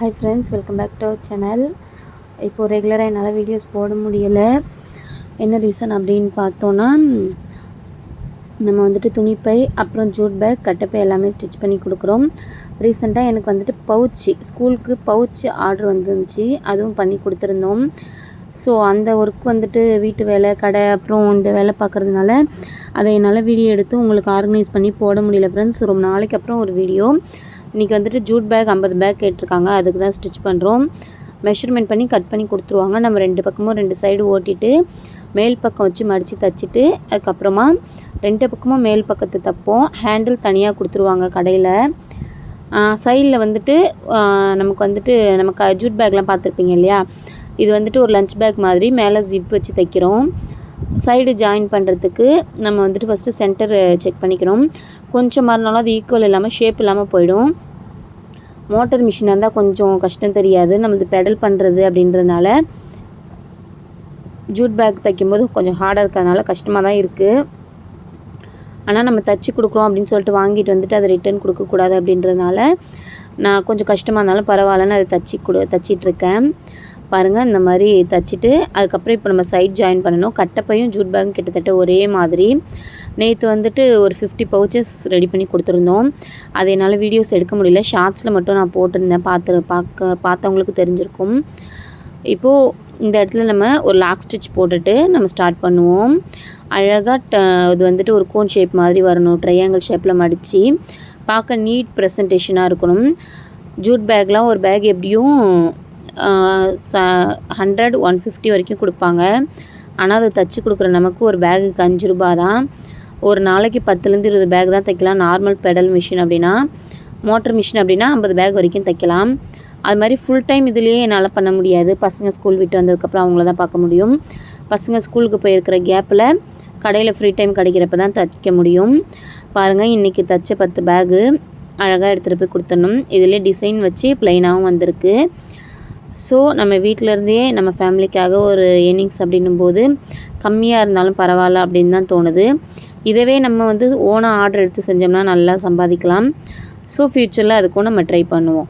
Hi friends welcome back to our channel இப்போது ரெகுலராக என்னால் வீடியோஸ் போட முடியலை. என்ன ரீசன் அப்படின்னு பார்த்தோன்னா நம்ம வந்துட்டு துணிப்பை அப்புறம் ஜூட் பேக் கட்டப்பை எல்லாமே ஸ்டிச் பண்ணி கொடுக்குறோம். ரீசெண்டாக எனக்கு வந்துட்டு பவுச்சு ஸ்கூலுக்கு பவுச்சு ஆர்டர் வந்துருந்துச்சு. அதுவும் பண்ணி கொடுத்துருந்தோம். ஸோ அந்த ஒர்க் வந்துட்டு வீட்டு வேலை கடை அப்புறம் இந்த வேலை பார்க்குறதுனால அதை என்னால் வீடியோ எடுத்து உங்களுக்கு ஆர்கனைஸ் பண்ணி போட முடியல ஃப்ரெண்ட்ஸ் ரொம்ப நாளைக்கு அப்புறம் ஒரு வீடியோ இன்றைக்கி வந்துட்டு ஜூட் பேக் ஐம்பது பேக் கேட்டிருக்காங்க. அதுக்கு தான் ஸ்டிச் பண்ணுறோம் மெஷர்மெண்ட் பண்ணி கட் பண்ணி கொடுத்துருவாங்க. நம்ம ரெண்டு பக்கமும் ரெண்டு சைடு ஓட்டிட்டு மேல் பக்கம் வச்சு மடித்து தைச்சிட்டு அதுக்கப்புறமா ரெண்டு பக்கமும் மேல் பக்கத்தை தைப்போம். ஹேண்டில் தனியாக கொடுத்துருவாங்க கடையில். சைடில் வந்துட்டு நமக்கு வந்துட்டு நமக்கு ஜூட் பேக்லாம் பார்த்துருப்பீங்க இல்லையா? இது வந்துட்டு ஒரு லஞ்ச் பேக் மாதிரி மேலே ஜிப் வச்சு தைக்கிறோம். சைடு ஜாயின் பண்ணுறதுக்கு நம்ம வந்துட்டு ஃபஸ்ட்டு சென்டர் செக் பண்ணிக்கணும் கொஞ்சமாக இருந்தாலும் அது ஈக்குவல் இல்லாமல் ஷேப் இல்லாமல் போயிடும். மோட்டர் மிஷினாக இருந்தால் கொஞ்சம் கஷ்டம் தெரியாது. நம்மளது பெடல் பண்ணுறது அப்படின்றதுனால ஜூட் பேக் தைக்கும்போது கொஞ்சம் ஹார்டாக இருக்கிறதுனால கஷ்டமாக தான் இருக்குது ஆனால் நம்ம தைச்சி கொடுக்குறோம் அப்படின்னு சொல்லிட்டு வாங்கிட்டு வந்துட்டு அதை ரிட்டர்ன் கொடுக்கக்கூடாது அப்படின்றதுனால நான் கொஞ்சம் கஷ்டமாக இருந்தாலும் பரவாயில்லன்னு அதை தச்சு கொடு தச்சிட்ருக்கேன் பாருங்கள் இந்த மாதிரி தைச்சிட்டு அதுக்கப்புறம் இப்போ நம்ம சைட் ஜாயின் பண்ணணும். கட்டப்பையும் ஜூட் பேக்கும் கிட்டத்தட்ட ஒரே மாதிரி. நேற்று வந்துட்டு ஒரு ஃபிஃப்டி பவுச்சஸ் ரெடி பண்ணி கொடுத்துருந்தோம். அது என்னால் வீடியோஸ் எடுக்க முடியல. ஷார்ட்ஸில் மட்டும் நான் போட்டிருந்தேன். பார்த்து பார்க்க பார்த்தவங்களுக்கு தெரிஞ்சிருக்கும். இப்போது இந்த இடத்துல நம்ம ஒரு லாக் ஸ்டிச் போட்டுட்டு நம்ம ஸ்டார்ட் பண்ணுவோம். அழகாக இது வந்துட்டு ஒரு கோன் ஷேப் மாதிரி வரணும். ட்ரையாங்கிள் ஷேப்பில் மடித்து பார்க்க நீட் ப்ரெசன்டேஷனாக இருக்கணும். ஜூட் பேக்லாம் ஒரு பேக் எப்படியும் ச ஹண்ட்ரட் ஒன் ஃபிஃப்டி வரைக்கும் கொடுப்பாங்க. ஆனால் அதை தச்சு கொடுக்குற நமக்கு ஒரு பேகுக்கு அஞ்சு ரூபா தான். ஒரு நாளைக்கு பத்துலேருந்து இருபது பேக் தான் தைக்கலாம். நார்மல் பெடல் மிஷின் அப்படின்னா மோட்டர் மிஷின் அப்படின்னா ஐம்பது பேக் வரைக்கும் தைக்கலாம். அது மாதிரி ஃபுல் டைம் இதுலேயே என்னால் பண்ண முடியாது. பசங்க ஸ்கூல் விட்டு வந்ததுக்கப்புறம் அவங்கள தான் பார்க்க முடியும். பசங்க ஸ்கூலுக்கு போயிருக்கிற கேப்பில் கடையில் ஃப்ரீ டைம் கிடைக்கிறப்ப தான் தைக்க முடியும். பாருங்கள் இன்றைக்கி தைச்ச பத்து பேகு அழகாக எடுத்துகிட்டு போய் கொடுத்துடணும். இதிலே டிசைன் வச்சு ப்ளைனாகவும் வந்திருக்கு. ஸோ நம்ம வீட்டிலருந்தே நம்ம ஃபேமிலிக்காக ஒரு ஏர்னிங்ஸ் அப்படின்னும் போது கம்மியாக இருந்தாலும் பரவாயில்ல அப்படின்னு தான் தோணுது. இதவே நம்ம வந்து ஓனாக ஆர்டர் எடுத்து செஞ்சோம்னா நல்லா சம்பாதிக்கலாம். ஸோ ஃப்யூச்சரில் அதுக்கும் நம்ம ட்ரை பண்ணுவோம்.